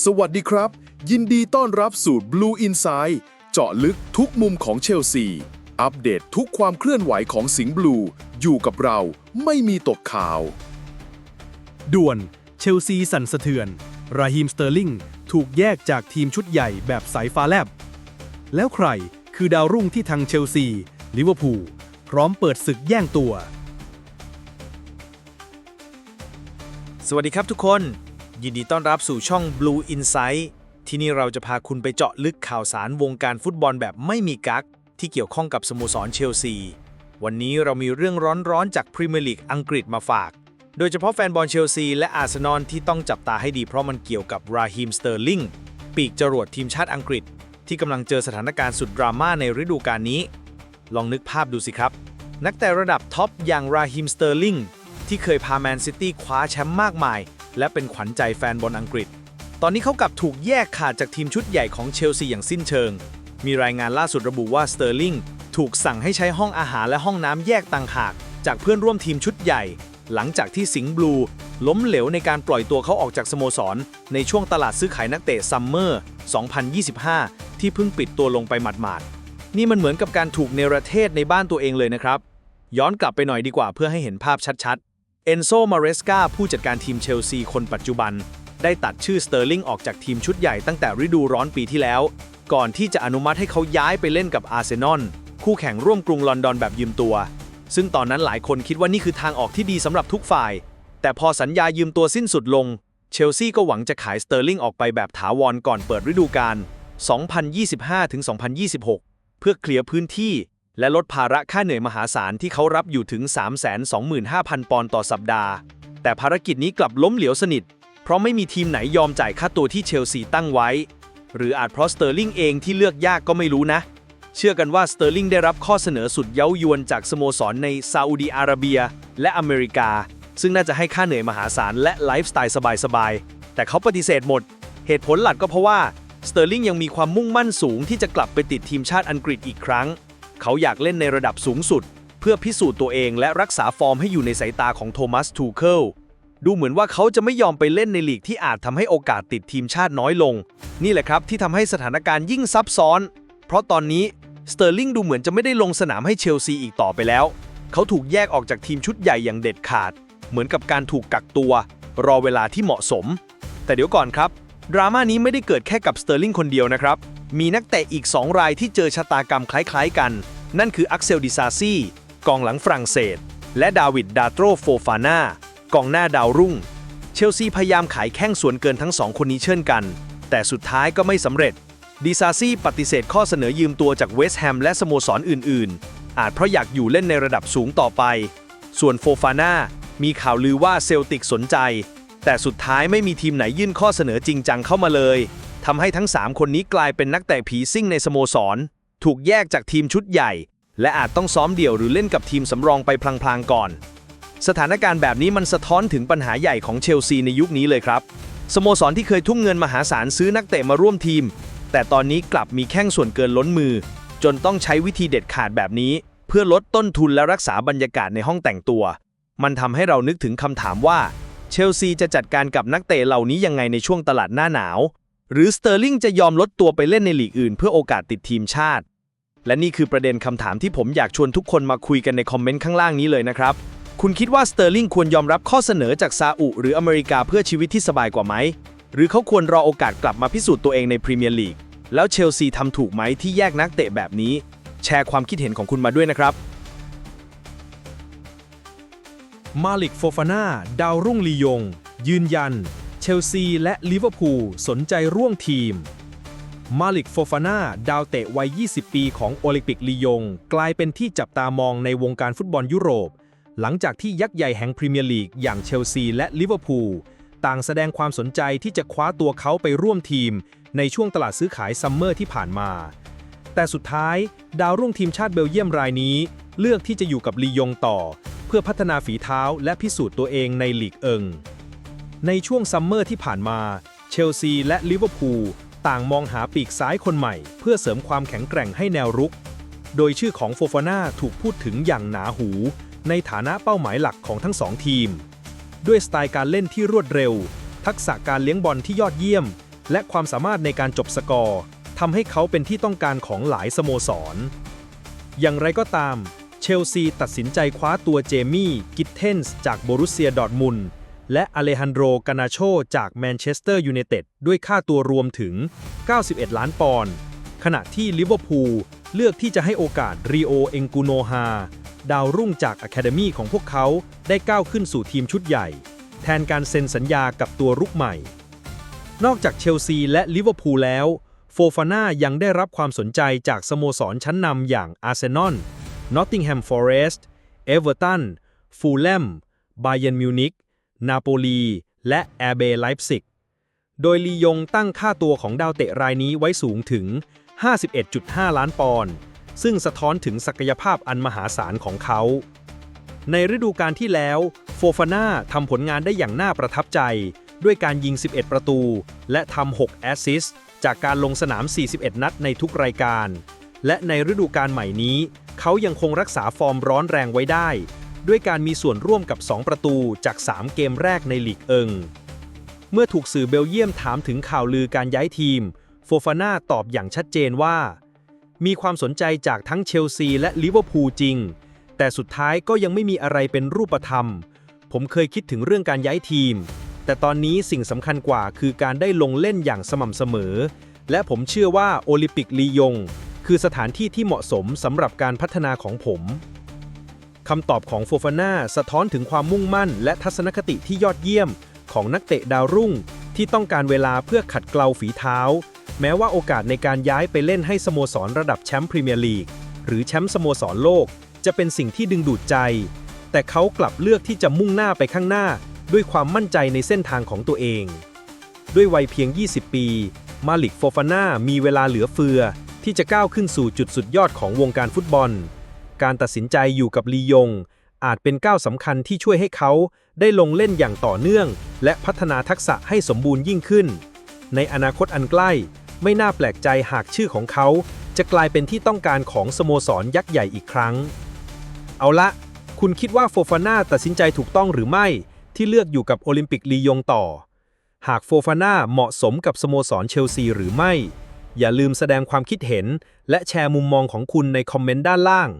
สวัสดีครับ ยินดีต้อนรับสู่ Blue Inside เจาะลึกทุกมุมของเชลซี อัปเดตทุกความเคลื่อนไหวของสิงห์บลู อยู่กับเราไม่มีตกข่าว ด่วนเชลซีสั่นสะเทือน ราฮิมสเตอร์ลิงถูกแยกจากทีมชุดใหญ่แบบสายฟ้าแลบ แล้วใครคือดาวรุ่งที่ทางเชลซี ลิเวอร์พูล พร้อมเปิดศึกแย่งตัว สวัสดีครับทุกคน ยินดีต้อนรับสู่ช่อง Blue Insight ที่นี่เราจะพาคุณไปเจาะลึกข่าวสารวงการฟุตบอลแบบไม่มีกัก ที่เกี่ยวข้องกับสโมสรเชลซี วันนี้เรามีเรื่องร้อนๆจากพรีเมียร์ลีกอังกฤษมาฝาก โดยเฉพาะแฟนบอลเชลซีและอาร์เซนอลที่ต้องจับตาให้ดีเพราะมันเกี่ยวกับราฮิมสเตอร์ลิงปีกจรวดทีมชาติอังกฤษ ที่กำลังเจอสถานการณ์สุดดราม่าในฤดูกาลนี้ ลองนึกภาพดูสิครับ นักเตะระดับท็อปอย่างราฮิมสเตอร์ลิงที่เคยพาแมนซิตี้คว้าแชมป์มากมาย และเป็นขวัญใจแฟนบอลอังกฤษ ตอนนี้เขากลับถูกแยกขาดจากทีมชุดใหญ่ของเชลซีอย่างสิ้นเชิง มีรายงานล่าสุดระบุว่าสเตอร์ลิงถูกสั่งให้ใช้ห้องอาหารและห้องน้ำแยกต่างหาก จากเพื่อนร่วมทีมชุดใหญ่ หลังจากที่สิงห์บลูล้มเหลวในการปล่อยตัวเขาออกจากสโมสร ในช่วงตลาดซื้อขายนักเตะซัมเมอร์ 2025 ที่เพิ่งปิดตัวลงไปหมาดๆ นี่มันเหมือนกับการถูกเนรเทศในบ้านตัวเองเลยนะครับ ย้อนกลับไปหน่อยดีกว่าเพื่อให้เห็นภาพชัดๆ เอนโซ มาเรสกาผู้จัดการทีมเชลซีคนปัจจุบัน ได้ตัดชื่อสเตอร์ลิงออกจากทีมชุดใหญ่ตั้งแต่ฤดูร้อนปีที่แล้ว ก่อนที่จะอนุมัติให้เขาย้ายไปเล่นกับอาร์เซนอลคู่แข่งร่วมกรุงลอนดอนแบบยืมตัว ซึ่งตอนนั้นหลายคนคิดว่านี่คือทางออกที่ดีสำหรับทุกฝ่าย แต่พอสัญญายืมตัวสิ้นสุดลง เชลซีก็หวังจะขายสเตอร์ลิงออกไปแบบถาวรก่อนเปิดฤดูกาล2025-2026 เพื่อเคลียร์พื้นที่ และลดภาระค่าเหนื่อยมหาศาลที่เขารับอยู่ถึง 325,000 ปอนด์ต่อสัปดาห์ แต่ภารกิจนี้กลับล้มเหลวสนิท เพราะไม่มีทีมไหนยอมจ่ายค่าตัวที่เชลซีตั้งไว้ หรืออาจเพราะสเตอร์ลิงเองที่เลือกยากก็ไม่รู้นะ เชื่อกันว่าสเตอร์ลิงได้รับข้อเสนอสุดเย้ายวนจากสโมสรในซาอุดีอาระเบีย และอเมริกา ซึ่งน่าจะให้ค่าเหนื่อยมหาศาลและไลฟ์สไตล์สบายๆ แต่เขาปฏิเสธหมด เหตุผลหลักก็เพราะว่าสเตอร์ลิงยังมีความมุ่งมั่นสูงที่จะกลับไปติดทีมชาติอังกฤษอีกครั้ง เขาอยากเล่นในระดับสูงสุด เพื่อพิสูจน์ตัวเองและรักษาฟอร์มให้อยู่ในสายตาของโทมัสทูเคิลดูเหมือนว่าเขาจะไม่ยอมไปเล่นในลีกที่อาจทำให้โอกาสติดทีมชาติน้อยลง นี่แหละครับที่ทำให้สถานการณ์ยิ่งซับซ้อน เพราะตอนนี้สเตอร์ลิงดูเหมือนจะไม่ได้ลงสนามให้เชลซีอีกต่อไปแล้ว เขาถูกแยกออกจากทีมชุดใหญ่อย่างเด็ดขาด เหมือนกับการถูกกักตัว รอเวลาที่เหมาะสม แต่เดี๋ยวก่อนครับ ดราม่านี้ไม่ได้เกิดแค่กับสเตอร์ลิงคนเดียวนะครับ มีนักเตะอีก 2 รายที่เจอชะตากรรมคล้ายๆกัน นั่นคืออักเซลดิซาซีกองหลังฝรั่งเศส และดาวิดดาโตรโฟฟาน่ากองหน้าดาวรุ่ง เชลซีพยายามขายแข้งส่วนเกินทั้งสองคนนี้เช่นกัน แต่สุดท้ายก็ไม่สำเร็จดิซาซีปฏิเสธข้อเสนอยืมตัวจากเวสต์แฮมและสโมสรอื่นๆ อาจเพราะอยากอยู่เล่นในระดับสูงต่อไป ส่วนโฟฟาน่ามีข่าวลือว่าเซลติกสนใจ แต่สุดท้ายไม่มีทีมไหนยื่นข้อเสนอจริงจังเข้ามาเลย ทำให้ทั้ง 3 คนนี้กลายเป็นนักเตะผีซิ่งในสโมสร ถูกแยกจากทีมชุดใหญ่ และอาจต้องซ้อมเดี่ยวหรือเล่นกับทีมสำรองไปพลางๆก่อน สถานการณ์แบบนี้มันสะท้อนถึงปัญหาใหญ่ของเชลซีในยุคนี้เลยครับ สโมสรที่เคยทุ่มเงินมหาศาลซื้อนักเตะมาร่วมทีม แต่ตอนนี้กลับมีแข้งส่วนเกินล้นมือ จนต้องใช้วิธีเด็ดขาดแบบนี้ เพื่อลดต้นทุนและรักษาบรรยากาศในห้องแต่งตัว มันทำให้เรานึกถึงคำถามว่าเชลซีจะจัดการกับนักเตะเหล่านี้ยังไงในช่วงตลาดหน้าหนาว หรือสเตอร์ลิงจะยอมลดตัวไปเล่นในลีกอื่นเพื่อโอกาสติดทีมชาติ และนี่คือประเด็นคำถามที่ผมอยากชวนทุกคนมาคุยกันในคอมเมนต์ข้างล่างนี้เลยนะครับ คุณคิดว่าสเตอร์ลิงควรยอมรับข้อเสนอจากซาอุหรืออเมริกาเพื่อชีวิตที่สบายกว่าไหม หรือเขาควรรอโอกาสกลับมาพิสูจน์ตัวเองในพรีเมียร์ลีก แล้วเชลซีทำถูกไหมที่แยกนักเตะแบบนี้ แชร์ความคิดเห็นของคุณมาด้วยนะครับมาลิกโฟฟาน่าดาวรุ่งลียง ยืนยัน เชลซีและลิเวอร์พูลสนใจร่วมทีม มาลิกโฟฟาน่าดาวเตะวัย 20 ปีของโอลิมปิกลียง กลายเป็นที่จับตามองในวงการฟุตบอลยุโรป หลังจากที่ยักษ์ใหญ่แห่งพรีเมียร์ลีกอย่างเชลซีและลิเวอร์พูลต่างแสดงความสนใจที่จะคว้าตัวเขาไปร่วมทีม ในช่วงตลาดซื้อขายซัมเมอร์ที่ผ่านมา แต่สุดท้ายดาวรุ่งทีมชาติเบลเยียมรายนี้ เลือกที่จะอยู่กับลียงต่อ เพื่อพัฒนาฝีเท้าและพิสูจน์ตัวเองในลีกเอิง ในช่วงซัมเมอร์ที่ผ่านมา เชลซีและลิเวอร์พูลต่างมองหาปีกซ้ายคนใหม่ เพื่อเสริมความแข็งแกร่งให้แนวรุก โดยชื่อของโฟฟาน่าถูกพูดถึงอย่างหนาหู ในฐานะเป้าหมายหลักของทั้งสองทีม ด้วยสไตล์การเล่นที่รวดเร็ว ทักษะการเลี้ยงบอลที่ยอดเยี่ยม และความสามารถในการจบสกอร์ทำให้เขาเป็นที่ต้องการของหลายสโมสร อย่างไรก็ตาม เชลซีตัดสินใจคว้าตัวเจมี่ กิตเทนส์จากโบรุเซียดอร์ทมุนด์ และอเลฮันโดรกานาโชจากแมนเชสเตอร์ยูไนเต็ดด้วยค่าตัวรวมถึง 91 ล้านปอนด์ ขณะที่ลิเวอร์พูลเลือกที่จะให้โอกาสรีโอเองกูโนฮาดาวรุ่งจากอะคาเดมีของพวกเขาได้ก้าวขึ้นสู่ทีมชุดใหญ่ แทนการเซ็นสัญญากับตัวรุกใหม่ นอกจากเชลซีและลิเวอร์พูลแล้ว โฟฟาน่ายังได้รับความสนใจจากสโมสรชั้นนำอย่างอาร์เซนอล นอตติงแฮมฟอเรสต์ เอเวอร์ตัน ฟูลแลม บาเยนมิวนิก นาโปลี และแอร์เบไลป์ซิก โดยลียงตั้งค่าตัวของดาวเตะรายนี้ไว้สูงถึง 51.5 ล้านปอนด์ ซึ่งสะท้อนถึงศักยภาพอันมหาศาลของเขา ในฤดูกาลที่แล้ว โฟฟาน่าทำผลงานได้อย่างน่าประทับใจ ด้วยการยิง 11 ประตู และทำ 6 แอสซิสต์จากการลงสนาม 41 นัดในทุกรายการ และในฤดูกาลใหม่นี้ เขายังคงรักษาฟอร์มร้อนแรงไว้ได้ ด้วยการมีส่วนร่วมกับ 2 ประตูจาก 3 เกมแรกในลีกเอิง เมื่อถูกสื่อเบลเยียมถามถึงข่าวลือการย้ายทีม โฟฟาน่าตอบอย่างชัดเจนว่า มีความสนใจจากทั้งเชลซีและลิเวอร์พูลจริง แต่สุดท้ายก็ยังไม่มีอะไรเป็นรูปธรรม ผมเคยคิดถึงเรื่องการย้ายทีม แต่ตอนนี้สิ่งสำคัญกว่าคือการได้ลงเล่นอย่างสม่ำเสมอ และผมเชื่อว่าโอลิมปิกลียง คือสถานที่ที่เหมาะสมสำหรับการพัฒนาของผม คำตอบของโฟฟาน่าสะท้อนถึงความมุ่งมั่น และทัศนคติที่ยอดเยี่ยม ของนักเตะดาวรุ่ง ที่ต้องการเวลาเพื่อขัดเกลาฝีเท้า แม้ว่าโอกาสในการย้ายไปเล่นให้สโมสรระดับแชมป์พรีเมียร์ลีกหรือแชมป์สโมสรโลก จะเป็นสิ่งที่ดึงดูดใจ แต่เขากลับเลือกที่จะมุ่งหน้าไปข้างหน้า ด้วยความมั่นใจในเส้นทางของตัวเอง ด้วยวัยเพียง 20 ปี มาลิกโฟฟาน่ามีเวลาเหลือเฟือ ที่จะก้าวขึ้นสู่จุดสุดยอดของวงการฟุตบอล การตัดสินใจอยู่กับลียง อาจเป็นก้าวสำคัญที่ช่วยให้เขาได้ลงเล่นอย่างต่อเนื่อง และพัฒนาทักษะให้สมบูรณ์ยิ่งขึ้น ในอนาคตอันใกล้ ไม่น่าแปลกใจหากชื่อของเขา จะกลายเป็นที่ต้องการของสโมสรยักษ์ใหญ่อีกครั้ง เอาละ คุณคิดว่าโฟฟาน่าตัดสินใจถูกต้องหรือไม่ ที่เลือกอยู่กับโอลิมปิกลียงต่อ หากโฟฟาน่าเหมาะสมกับสโมสรเชลซีหรือไม่อย่าลืมแสดงความคิดเห็น และแชร์มุมมองของคุณในคอมเมนต์ด้านล่าง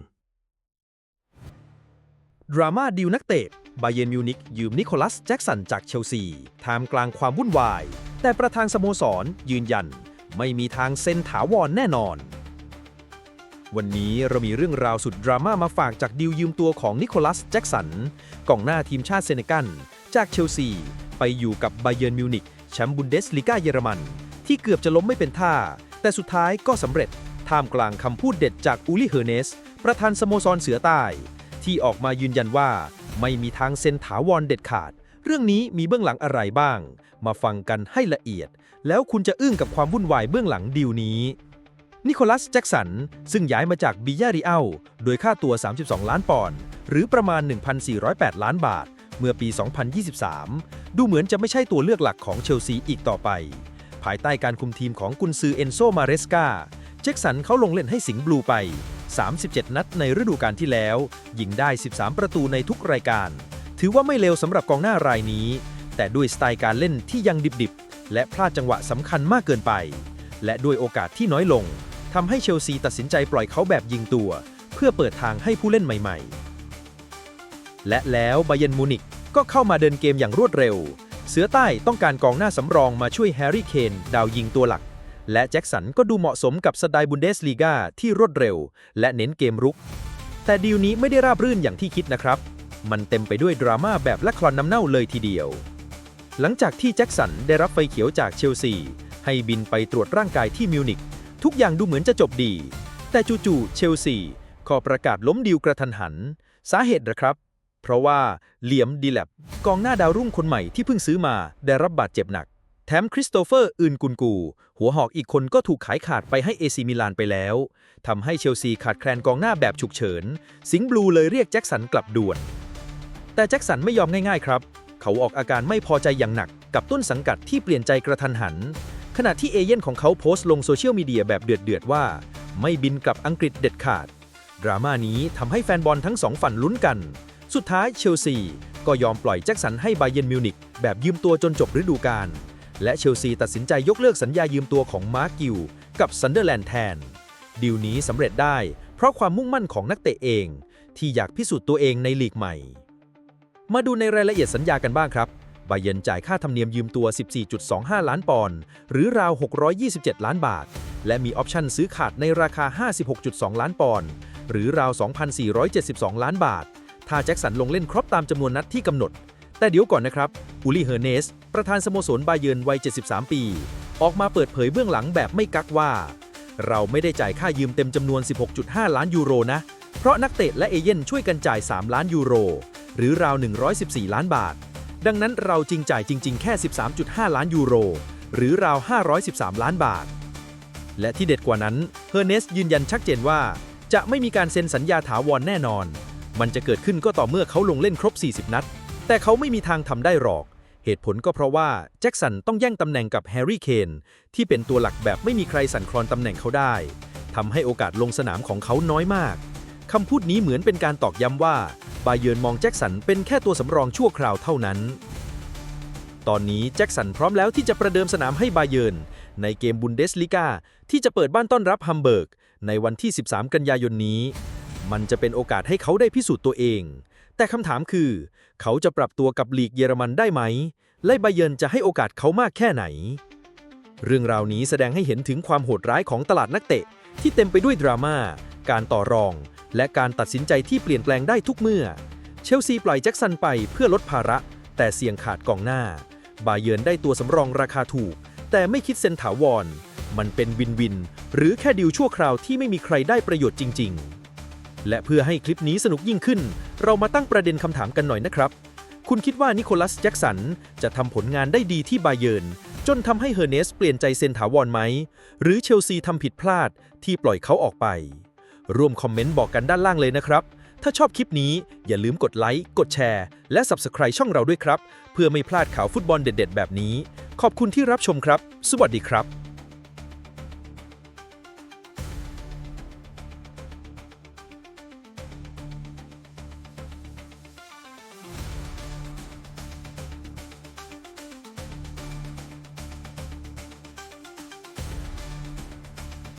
ดราม่าดีลนักเตะบาเยนมิวนิกยืมนิโคลัสแจ็กสันจากเชลซีท่ามกลางความวุ่นวาย แต่ประธานสโมสรยืนยัน ไม่มีทางเซ็นถาวรแน่นอน วันนี้เรามีเรื่องราวสุดดราม่ามาฝากจากดีลยืมตัวของนิโคลัสแจ็กสันกองหน้าทีมชาติเซเนกัลจากเชลซี ไปอยู่กับบาเยนมิวนิกแชมป์บุนเดสลีกาเยอรมัน ที่เกือบจะล้มไม่เป็นท่า แต่สุดท้ายก็สำเร็จท่ามกลางคำพูดเด็ดจากอูลิเฮอร์เนส ประธานสโมสรเสือใต้ ที่ออกมายืนยันว่า ไม่มีทางเซ็นถาวรเด็ดขาด เรื่องนี้มีเบื้องหลังอะไรบ้าง มาฟังกันให้ละเอียด แล้วคุณจะอึ้งกับความวุ่นวายเบื้องหลังดีลนี้ นิโคลัสแจ็กสัน ซึ่งย้ายมาจากบิยาริอัลโดยค่าตัว 32 ล้านปอนด์หรือประมาณ 1,408 ล้านบาท เมื่อปี 2023 ดูเหมือนจะไม่ใช่ตัวเลือกหลักของเชลซีอีกต่อไป ภายใต้การคุมทีมของกุนซือเอนโซมาเรสกาแจ็กสันเขาลงเล่นให้สิงห์บลูไป 37 นัดในฤดูกาลที่แล้ว ยิงได้ 13 ประตูในทุกรายการ ถือว่าไม่เลวสำหรับกองหน้ารายนี้ แต่ด้วยสไตล์การเล่นที่ยังดิบๆ และพลาดจังหวะสำคัญมากเกินไป และด้วยโอกาสที่น้อยลงทำให้เชลซีตัดสินใจปล่อยเขาแบบยิงตัว เพื่อเปิดทางให้ผู้เล่นใหม่ ๆ และแล้วบเยนมูนิกก็เข้ามาเดินเกมอย่างรวดเร็ว เสือใต้ต้องการกองหน้าสำรองมาช่วยแฮร์รี่เคนดาวยิงตัวหลัก และแจ็คสันก็ดูเหมาะสมกับสไตล์บุนเดสลีกาที่รวดเร็ว และเน้นเกมรุก แต่ดีลนี้ไม่ได้ราบรื่นอย่างที่คิดนะครับ มันเต็มไปด้วยดราม่าแบบละครน้ำเน่าเลยทีเดียว หลังจากที่แจ็คสันได้รับไฟเขียวจากเชลซี ให้บินไปตรวจร่างกายที่มิวนิกทุกอย่างดูเหมือนจะจบดี แต่จู่ๆเชลซีขอประกาศล้มดีลกระทันหัน สาเหตุนะครับ เพราะว่าเหลียมดีแลบกองหน้าดาวรุ่งคนใหม่ที่เพิ่งซื้อมาได้รับบาดเจ็บหนัก แถมคริสโตเฟอร์อื่นกุนกู หัวหอกอีกคนก็ถูกขายขาดไปให้เอซีมิลานไปแล้ว ทำให้เชลซีขาดแคลนกองหน้าแบบฉุกเฉิน สิงห์บลูเลยเรียกแจ็คสันกลับด่วน แต่แจ็คสันไม่ยอมง่ายๆครับ เขาออกอาการไม่พอใจอย่างหนักกับต้นสังกัดที่เปลี่ยนใจกระทันหัน ขณะที่เอเย่นของเขาโพสต์ลงโซเชียลมีเดียแบบเดือดๆว่า ไม่บินกลับอังกฤษเด็ดขาด ดราม่านี้ทำให้แฟนบอลทั้งสองฝั่งลุ้นกัน สุดท้ายเชลซีก็ยอมปล่อยแจ็คสันให้บาเยนมิวนิกแบบยืมตัวจนจบฤดูกาล และเชลซีตัดสินใจยกเลิกสัญญายืมตัวของมาร์กิวกับซันเดอร์แลนด์แทน ดีลนี้สำเร็จได้เพราะความมุ่งมั่นของนักเตะเอง ที่อยากพิสูจน์ตัวเองในลีกใหม่ มาดูในรายละเอียดสัญญากันบ้างครับบาเยนจ่ายค่าธรรมเนียมยืมตัว 14.25 ล้านปอนด์หรือราว 627 ล้านบาท และมีออปชันซื้อขาดในราคา 56.2 ล้านปอนด์หรือราว 2,472 ล้านบาท ถ้าแจ็คสันลงเล่นครบตามจำนวนนัดที่กำหนด แต่เดี๋ยวก่อนนะครับ อูลี่เฮอร์เนส ประธานสโมสรบาเยิร์นวัย 73 ปี ออกมาเปิดเผยเบื้องหลังแบบไม่กักว่า เราไม่ได้จ่ายค่ายืมเต็มจำนวน 16.5 ล้านยูโรนะ เพราะนักเตะและเอเย่นช่วยกันจ่าย 3 ล้านยูโร หรือราว 114 ล้านบาท ดังนั้นเราจริงจ่ายจริง ๆ แค่ 13.5 ล้านยูโร หรือราว 513 ล้านบาท และที่เด็ดกว่านั้น เฮอร์เนสยืนยันชัดเจนว่า จะไม่มีการเซ็นสัญญาถาวรแน่นอน มันจะเกิดขึ้นก็ต่อเมื่อเขาลงเล่นครบ 40 นัด แต่เขาไม่มีทางทำได้หรอก เหตุผลก็เพราะว่าแจ็คสันต้องแย่งตำแหน่งกับแฮร์รี่เคนที่เป็นตัวหลักแบบไม่มีใครสั่นคลอนตำแหน่งเขาได้ทำให้โอกาสลงสนามของเขาน้อยมากคำพูดนี้เหมือนเป็นการตอกย้ำว่าบาเยิร์นมองแจ็คสันเป็นแค่ตัวสำรองชั่วคราวเท่านั้น ตอนนี้แจ็คสันพร้อมแล้วที่จะประเดิมสนามให้บาเยิร์นในเกมบุนเดสลิกาที่จะเปิดบ้านต้อนรับฮัมเบิร์กในวันที่ 13 กันยายนนี้ มันจะเป็นโอกาสให้เขาได้พิสูจน์ตัวเอง แต่คำถามคือ เขาจะปรับตัวกับลีกเยอรมันได้ไหม และบเยิร์นจะให้โอกาสเขามากแค่ไหน เรื่องราวนี้แสดงให้เห็นถึงความโหดร้ายของตลาดนักเตะ ที่เต็มไปด้วยดราม่า การต่อรอง และการตัดสินใจที่เปลี่ยนแปลงได้ทุกเมื่อ เชลซีปล่อยแจ็คสันไปเพื่อลดภาระ แต่เสี่ยงขาดกองหน้า บาเยิร์นได้ตัวสำรองราคาถูก แต่ไม่คิดเซ็นถาวร มันเป็นวินวิน หรือแค่ดิวชั่วคราวที่ไม่มีใครได้ประโยชน์จริง ๆ และเพื่อให้คลิปนี้สนุกยิ่งขึ้น เรามาตั้งประเด็นคำถามกันหน่อยนะครับ คุณคิดว่านิโคลัสแจ็คสันจะทำผลงานได้ดีที่บาเยิร์นจนทำให้เฮอร์เนสเปลี่ยนใจเซ็นถาวรไหม หรือเชลซีทำผิดพลาดที่ปล่อยเขาออกไป ร่วมคอมเมนต์บอกกันด้านล่างเลยนะครับ ถ้าชอบคลิปนี้อย่าลืมกดไลค์ กดแชร์ และ Subscribe ช่องเราด้วยครับ เพื่อไม่พลาดข่าวฟุตบอลเด็ด ๆ แบบนี้ ขอบคุณที่รับชมครับ สวัสดีครับ